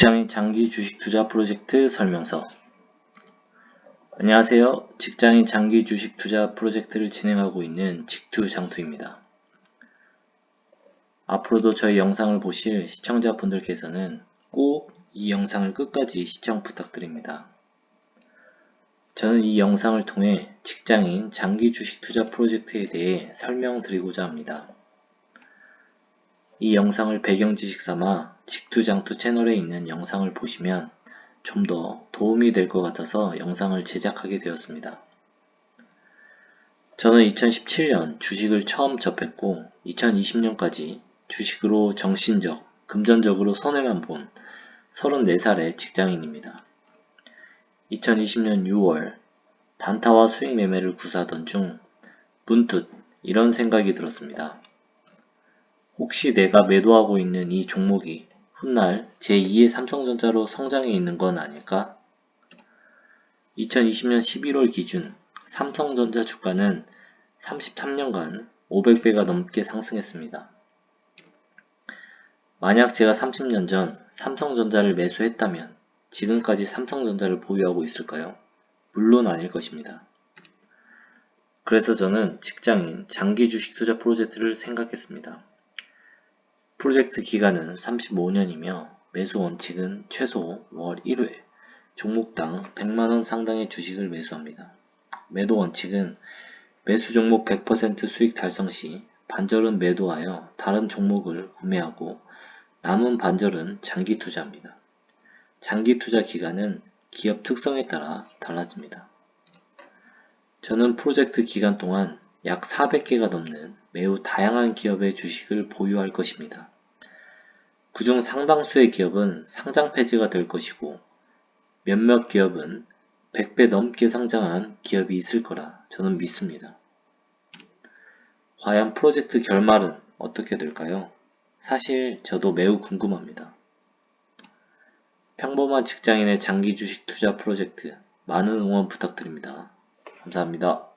직장 인 장기 주식 투자 프로젝트 설명서 안녕하세요. 직장인 장기 주식 투자 프로젝트를 진행하고 있는 직투장투입니다. 앞으로도 저희 영상을 보실 시청자분들께서는 꼭 이 영상을 끝까지 시청 부탁드립니다. 저는 이 영상을 통해 직장인 장기 주식 투자 프로젝트에 대해 설명드리고자 합니다. 이 영상을 배경 지식 삼아 직투장투 채널에 있는 영상을 보시면 좀 더 도움이 될 것 같아서 영상을 제작하게 되었습니다. 저는 2017년 주식을 처음 접했고 2020년까지 주식으로 정신적, 금전적으로 손해만 본 34살의 직장인입니다. 2020년 6월 단타와 수익 매매를 구사하던 중 문득 이런 생각이 들었습니다. 혹시 내가 매도하고 있는 이 종목이 훗날 제2의 삼성전자로 성장해 있는 건 아닐까? 2020년 11월 기준 삼성전자 주가는 33년간 500배가 넘게 상승했습니다. 만약 제가 30년 전 삼성전자를 매수했다면 지금까지 삼성전자를 보유하고 있을까요? 물론 아닐 것입니다. 그래서 저는 직장인 장기 주식 투자 프로젝트를 생각했습니다. 프로젝트 기간은 35년이며 매수 원칙은 최소 월 1회 종목당 100만원 상당의 주식을 매수합니다. 매도 원칙은 매수 종목 100% 수익 달성 시 반절은 매도하여 다른 종목을 구매하고 남은 반절은 장기 투자입니다. 장기 투자 기간은 기업 특성에 따라 달라집니다. 저는 프로젝트 기간 동안 약 400개가 넘는 매우 다양한 기업의 주식을 보유할 것입니다. 그중 상당수의 기업은 상장 폐지가 될 것이고 몇몇 기업은 100배 넘게 상장한 기업이 있을 거라 저는 믿습니다. 과연 프로젝트 결말은 어떻게 될까요? 사실 저도 매우 궁금합니다. 평범한 직장인의 장기 주식 투자 프로젝트 많은 응원 부탁드립니다. 감사합니다.